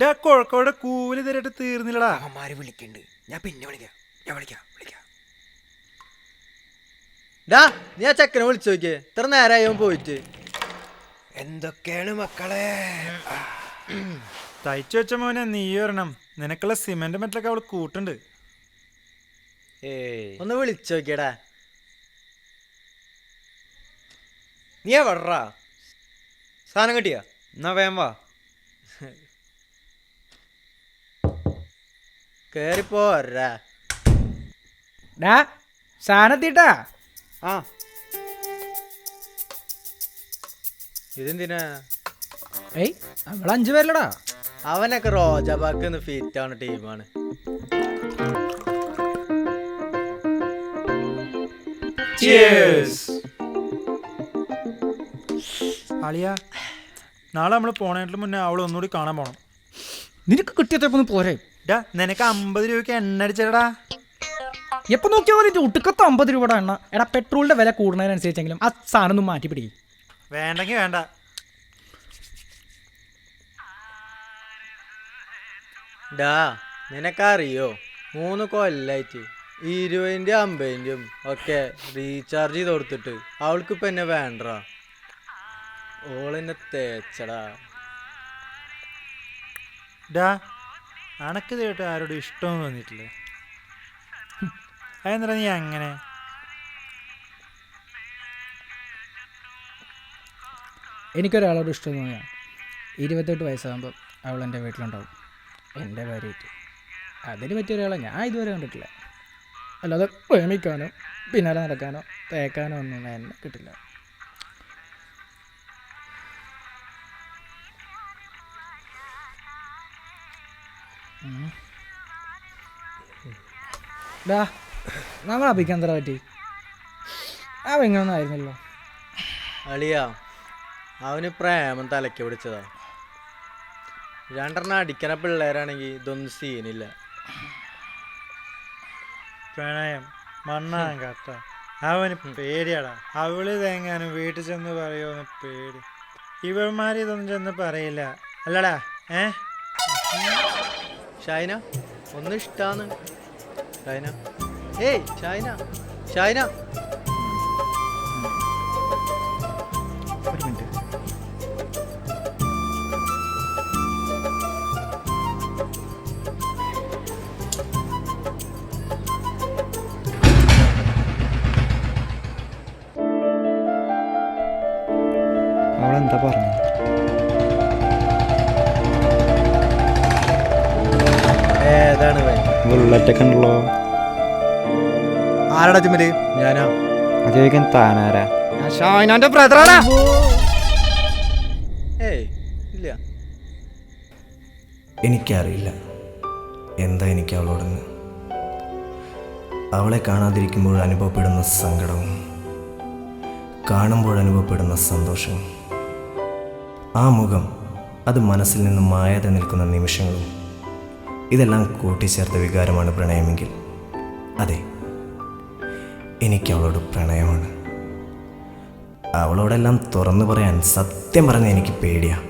ഡാ കോഴിക്കോട് കൂലി തരട്ട് തീർന്നില്ലടാ. അമ്മമാര് വിളിക്കണ്ട്. ഞാൻ പിന്നെ വിളിക്കാം. ഞാൻ വിളിക്കാം. വിളിക്കാം. ഡാ നീ ആ ചെക്കനെ വിളിച്ചു നോക്കിയേ. ഇത്ര നേരമായി അവൻ പോയിട്ട്. എന്തൊക്കെയാണ് മക്കളെ? തയ്ച്ചു വെച്ച മോനെ നീ വരണം നിനക്കുള്ള സിമെന്റ് മറ്റൊക്കെ അവൾ കൂട്ടുണ്ട്. ഏയ് ഒന്ന് വിളിച്ചു നോക്കിയടാ. നീ എവിടാ? സാധനം കിട്ടിയാ? എന്നാ വേം വാ. കേറിപ്പോരാ ഡാ സാധനത്തിട്ടാ. ആ. ഇതെന്തിനാ? ഏയ് നമ്മൾ അഞ്ചു പേരിലടാ. അവനൊക്കെ റോജാബാക്ക് ഫിറ്റ് ആണ്. ടീമാണ് അളിയ നാളെ നമ്മൾ പോണേട്ടിന് മുന്നേ അവൾ ഒന്നുകൂടി കാണാൻ പോണം. നിനക്ക് കിട്ടിയപ്പോ പോരെ. ഡാ നിനക്ക് അമ്പത് രൂപയ്ക്ക് എണ്ണ അടിച്ചടാ. എപ്പോ നോക്കിയാൽ മതി ഒട്ടുക്കത്ത് അമ്പത് രൂപയുടെ എണ്ണ. എടാ പെട്രോളിന്റെ വില കൂടുന്നതിനനുസരിച്ചെങ്കിലും ആ സാധനം ഒന്ന് മാറ്റി പിടിക്കും. വേണ്ടെങ്കി വേണ്ട. ഡാ നിനക്കറിയോ? മൂന്ന് കൊല്ലായിട്ട് ഇരുപതിന്റെ അമ്പതിന്റെയും ഒക്കെ റീചാർജ് ചെയ്ത് കൊടുത്തിട്ട് അവൾക്ക് ഇപ്പം എന്നെ വേണ്ട ഓളെന്നെ തേച്ചടാ. ഡാ അനക്ക് കേട്ട് ആരോടും ഇഷ്ടമൊന്നും തോന്നിയിട്ടില്ല. അതെന്താ നീ അങ്ങനെ? എനിക്കൊരാളോട് ഇഷ്ടം തോന്നിയാ ഇരുപത്തെട്ട് വയസ്സാകുമ്പോൾ അവൾ എന്റെ വീട്ടിലുണ്ടാവും. എന്റെ ഭാര്യയായിട്ട്. അതിന് പറ്റിയ ഒരാളെ ഞാൻ ഇതുവരെ കണ്ടിട്ടില്ല. അല്ലാതെ പ്രേമിക്കാനോ പിന്നാലെ നടക്കാനോ തേക്കാനോ ഒന്നും എന്നെ കിട്ടില്ല. ഡാ നമ്മൾ അഭിക്കാൻ എത്ര പറ്റി? ആ ഇങ്ങനൊന്നും ആയിരുന്നല്ലോ അളിയാ അവന് പ്രേമം തലയ്ക്ക് പിടിച്ചതാ. രണ്ടെണ്ണം അടിക്കണ പിള്ളേരാണെങ്കിൽ ഇതൊന്നും സീനില്ല. പ്രണയം മണ്ണാൻ കട്ട അവന് പേടിയാടാ. അവൾ തേങ്ങാനും വീട്ടിൽ ചെന്ന് പറയുമെന്ന് പേടി. ഇവന്മാരിതൊന്നും ചെന്ന് പറയില്ല. അല്ലടാ ഏ? ഷൈന ഒന്ന് ഷൈന ഏയ് ഷൈന ഷൈന അവളെന്താ പറഞ്ഞു? ബുള്ളറ്റൊക്കെ ഉണ്ടല്ലോ ആരടാ ചുമൽ ഞാനാ. അത് ചോദിക്കാൻ താനാരാ ഷാനാന്റെ ബ്രദറാടാ. ഏയ് ഇല്ല. എനിക്കറിയില്ല. എന്താ എനിക്ക് അവളോടെന്ന് അവളെ കാണാതിരിക്കുമ്പോൾ അനുഭവപ്പെടുന്ന സങ്കടവും കാണുമ്പോൾ അനുഭവപ്പെടുന്ന സന്തോഷവും ആ മുഖം അത് മനസ്സിൽ നിന്ന് മായാതെ നിൽക്കുന്ന നിമിഷങ്ങളും ഇതെല്ലാം കൂട്ടിച്ചേർത്ത വികാരമാണ് പ്രണയമെങ്കിൽ. അതെ എനിക്ക് അവളോട് പ്രണയമാണ്. അവളോടെല്ലാം തുറന്നു പറയാൻ സത്യം പറഞ്ഞ എനിക്ക് പേടിയാണ്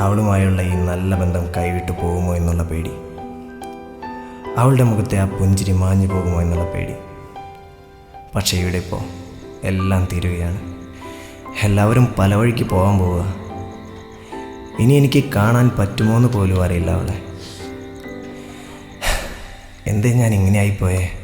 അവളുമായുള്ള ഈ നല്ല ബന്ധം കൈവിട്ടു പോകുമോ എന്നുള്ള പേടി. അവളുടെ മുഖത്തെ ആ പുഞ്ചിരി മാഞ്ഞു പോകുമോ എന്നുള്ള പേടി. പക്ഷേ ഇവിടെ ഇപ്പോൾ എല്ലാം തീരുകയാണ്. എല്ലാവരും പല വഴിക്ക് പോകാൻ പോവുക. ഇനി എനിക്ക് കാണാൻ പറ്റുമോ എന്ന് പോലും അറിയില്ല അവളെ. എന്തേ ഞാൻ ഇങ്ങനെയായിപ്പോയേ